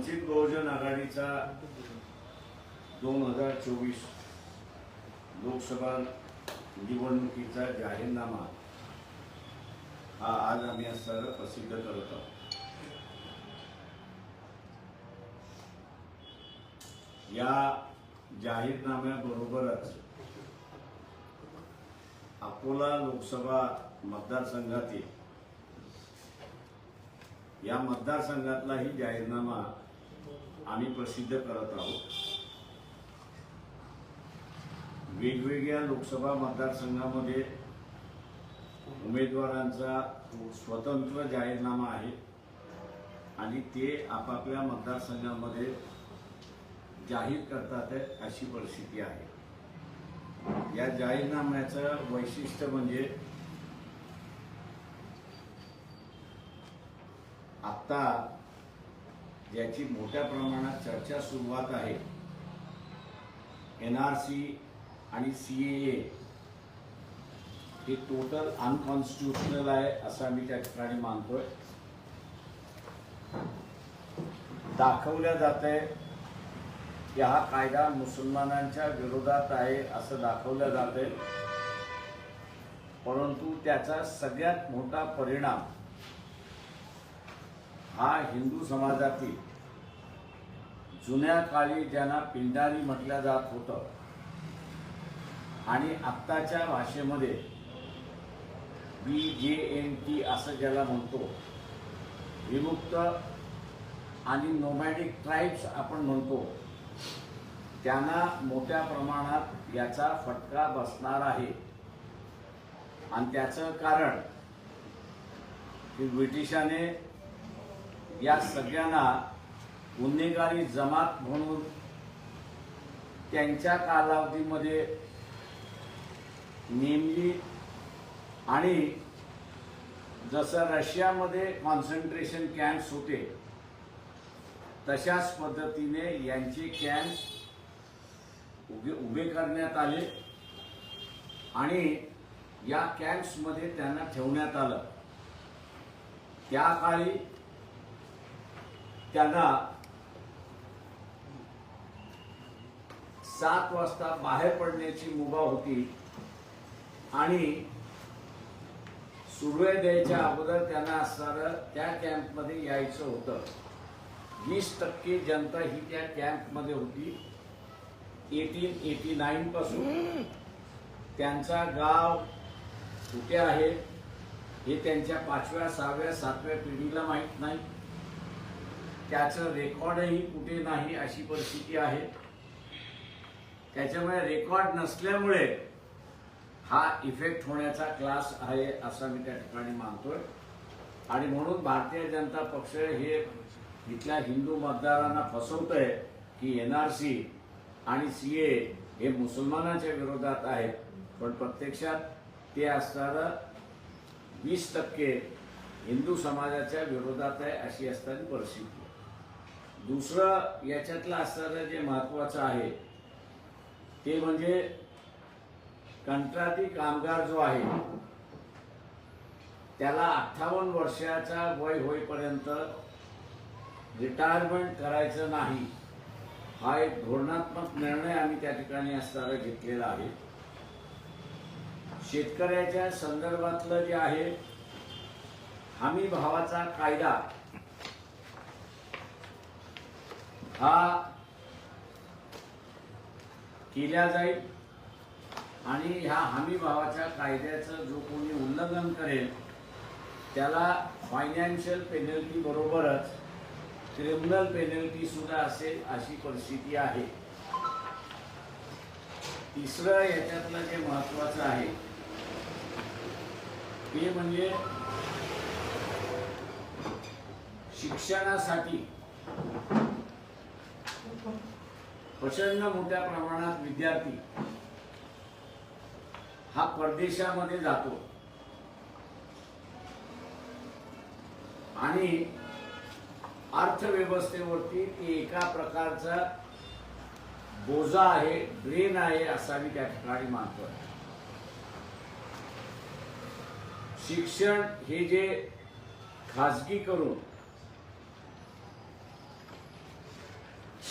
वंचित बहुजन आघाडीचा दोन हजार चोवीस लोकसभा निवडणुकीचा जाहीरनामा हा आज आम्ही असताना प्रसिद्ध करत आहोत. या जाहीरनाम्याबरोबरच अकोला लोकसभा मतदारसंघातील या मतदारसंघातलाही जाहीरनामा आम्ही प्रसिद्ध करत आहोत. वेगवेगळ्या लोकसभा मतदारसंघामध्ये उमेदवारांचा स्वतंत्र जाहीरनामा आहे. आणि ते आपापल्या मतदारसंघामध्ये जाहीर करतात अशी परिस्थिती आहे. या जाहीरनाम्याचं वैशिष्ट्य म्हणजे आत्ता ज्याची मोठ्या प्रमाणात चर्चा सुरुवात आहे. एन आर सी आणि सी ए हे टोटल अनकॉन्स्टिट्युशनल आहे असं आम्ही त्या ठिकाणी मानतोय. दाखवल्या जात आहे की हा कायदा मुसलमानांच्या विरोधात आहे असं दाखवलं जात आहे. परंतु त्याचा सगळ्यात मोठा परिणाम हा हिंदू समाजातील जुन्या काळी ज्यांना पिंडारी म्हटलं जात होतं आणि आत्ताच्या भाषेमध्ये बी जे एन टी असं ज्याला म्हणतो विमुक्त आणि नोमॅडिक ट्राईब्स आपण म्हणतो त्यांना मोठ्या प्रमाणात याचा फटका बसणार आहे. आणि त्याचं कारण की ब्रिटिशाने या सगळ्यांना गुन्हेगारी जमात म्हणून त्यांच्या कालावधीमध्ये नेमली आणि जसं रशियामध्ये कॉन्सन्ट्रेशन कॅम्प्स होते तशाच पद्धतीने यांचे कॅम्प्स उभे उभे करण्यात आले आणि या कॅम्प्समध्ये त्यांना ठेवण्यात आलं. त्या काळी त्यांना सात वाजता बाहेर पडण्याची मुभा होती. आणि सूर्य द्यायच्या अगोदर त्यांना असणारं त्या कॅम्पमध्ये यायचं होतं. वीस टक्के जनता ही त्या कॅम्पमध्ये होती. एटीन एटी नाईन पासून. त्यांचा गाव कुठे आहे हे त्यांच्या पाचव्या सहाव्या सातव्या पिढीला माहीत नाही. त्याचं रेकॉर्डही कुठे नाही अशी परिस्थिती आहे. त्याच्यामुळे रेकॉर्ड नसल्यामुळे हा इफेक्ट होण्याचा क्लास आहे असा मी त्या ठिकाणी मानतोय. आणि म्हणून भारतीय जनता पक्ष हे इथल्या हिंदू मतदारांना फसवत आहे की एन आर सी आणि सी ए हे मुसलमानांच्या विरोधात आहेत. पण प्रत्यक्षात ते असणारं वीस टक्के हिंदू समाजाच्या विरोधात आहे अशी असताना परिस्थिती. दुसरं याच्यातलं असणारं जे महत्वाचं आहे ते म्हणजे कंत्राटी कामगार जो आहे त्याला अठ्ठावन्न वर्षाचा वय होईपर्यंत रिटायरमेंट करायचं नाही हा एक धोरणात्मक निर्णय आम्ही त्या ठिकाणी असताना घेतलेला आहे. शेतकऱ्याच्या संदर्भातलं जे आहे हमी भावाचा कायदा हा केल्या जाईल आणि ह्या हमी भावाच्या कायद्याचं जो कोणी उल्लंघन करेल त्याला फायनान्शियल पेनल्टी बरोबरच क्रिमिनल पेनल्टी सुद्धा असेल अशी परिस्थिती आहे. तिसरं याच्यातलं जे महत्वाचं आहे ते म्हणजे शिक्षणासाठी प्रचंड मोठ्या प्रमाणात विद्यार्थी हा परदेशामध्ये जातो. आणि अर्थव्यवस्थेवरती ती एका प्रकारचा बोजा आहे ड्रेन आहे असा मी त्या ठिकाणी मानतो. शिक्षण हे जे खाजगी करून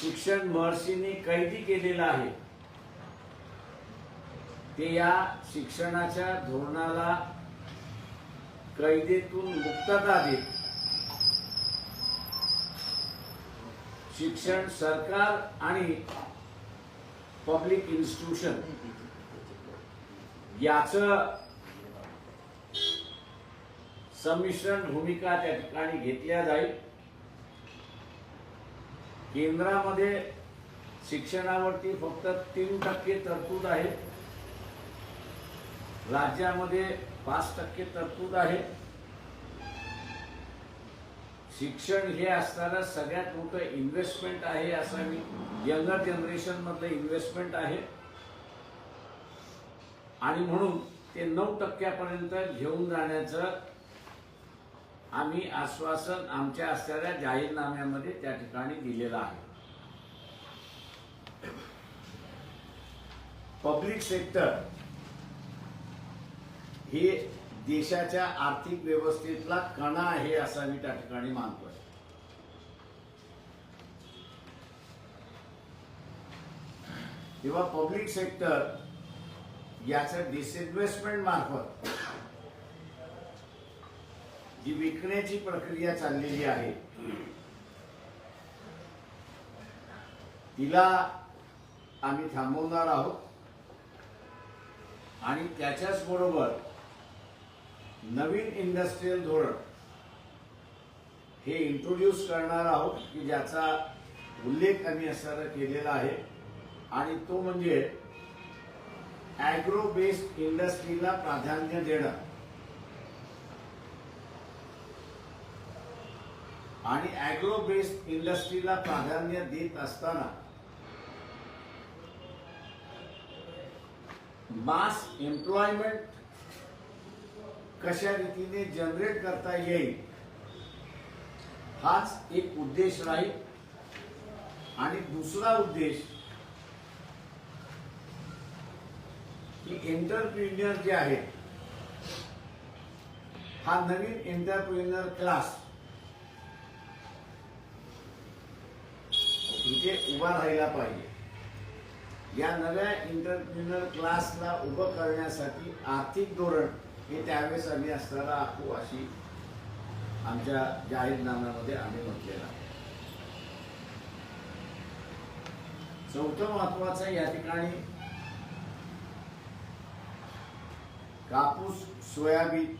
शिक्षण महर्षींनी कैदी केलेलं आहे. ते या शिक्षणाच्या धोरणाला कैदेतून मुक्तता देत. शिक्षण सरकार आणि पब्लिक इन्स्टिट्यूशन याच संमिश्रण भूमिका त्या ठिकाणी घेतल्या जाईल. केंद्रामध्ये शिक्षणावरती फक्त तीन टक्के तरतूद आहे. राज्यामध्ये पाच टक्के तरतूद आहे. शिक्षण हे असताना सगळ्यात मोठं इन्व्हेस्टमेंट आहे असं मी यंगर जनरेशन मधलं इन्व्हेस्टमेंट आहे. आणि म्हणून ते नऊ टक्क्यापर्यंत घेऊन जाण्याचं आम्ही आश्वासन आमच्या असणाऱ्या जाहीरनाम्यामध्ये त्या ठिकाणी दिलेलं आहे. पब्लिक सेक्टर हे देशाच्या आर्थिक व्यवस्थेतला कणा आहे असं मी त्या ठिकाणी मानतोय. तेव्हा पब्लिक सेक्टर याचं डिसइन्व्हेस्टमेंट मार्फत जी विकण्याची प्रक्रिया चाललेली आहे तिला आम्ही थांबवणार आहोत. आणि त्याच्याच बरोबर नवीन इंडस्ट्रीयल धोरण हे इंट्रोड्यूस करणार आहोत की ज्याचा उल्लेख आम्ही असताना केलेला आहे. आणि तो म्हणजे ॲग्रो बेस्ड इंडस्ट्रीला प्राधान्य देणं. आणि ॲग्रो बेस्ड इंडस्ट्रीला प्राधान्य देत असताना मास एम्प्लॉयमेंट कशा रीतीने जनरेट करता येईल हाच एक उद्देश राहील. आणि दुसरा उद्देश की एंटरप्रिन्युअर जे आहे हा नवीन एंटरप्रिन्युअर क्लास इथे उभा राहिला पाहिजे. या नव्या इंटरप्रिनर क्लासला उभं करण्यासाठी आर्थिक धोरण हे त्यावेळेस आम्ही असताना आखू अशी आमच्या जाहीरनाम्यामध्ये आम्ही म्हटलेलं आहे. चौथं महत्वाचं या ठिकाणी कापूस सोयाबीन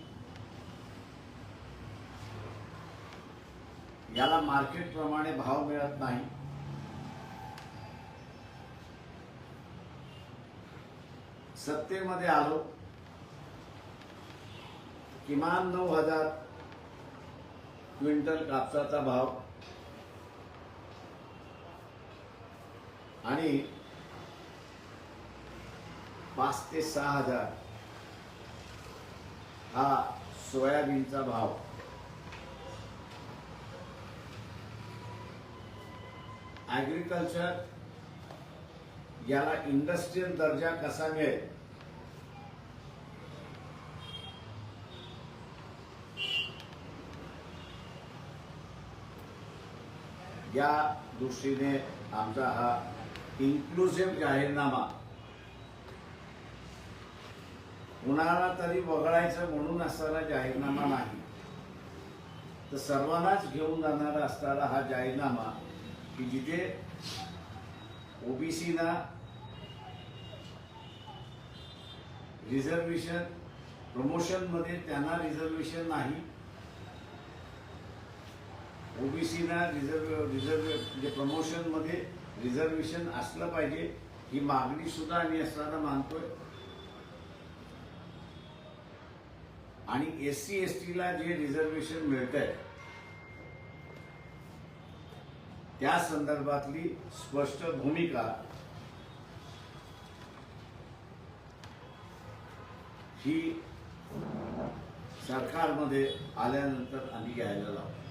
याला मार्केट प्रमाणे भाव मिळत नाही. सत्तेमध्ये आलो. किमान नऊ हजार क्विंटल कापसाचा भाव. आणि पाच ते सहा हजार हा सोयाबीनचा भाव. ॲग्रिकल्चर याला इंडस्ट्रीयल दर्जा कसा मिळेल? या दृष्टीने आमचा हा इन्क्लुसिव्ह जाहीरनामा. कुणाला तरी वगळायचं म्हणून असणारा जाहीरनामा नाही. तर सर्वांनाच घेऊन जाणारा असणारा हा जाहीरनामा की जिथे ओबीसीना रिझर्वेशन प्रमोशनमध्ये त्यांना रिझर्वेशन नाही. ओबीसीना रिझर्व रिझर्व म्हणजे प्रमोशनमध्ये रिझर्वेशन असलं पाहिजे ही मागणी सुद्धा आम्ही असताना मानतोय. आणि एस सी एस टीला जे रिझर्वेशन मिळत आहे त्या संदर्भातली स्पष्ट भूमिका ही सरकारमध्ये आल्यानंतर आम्ही घ्यायला लावतो.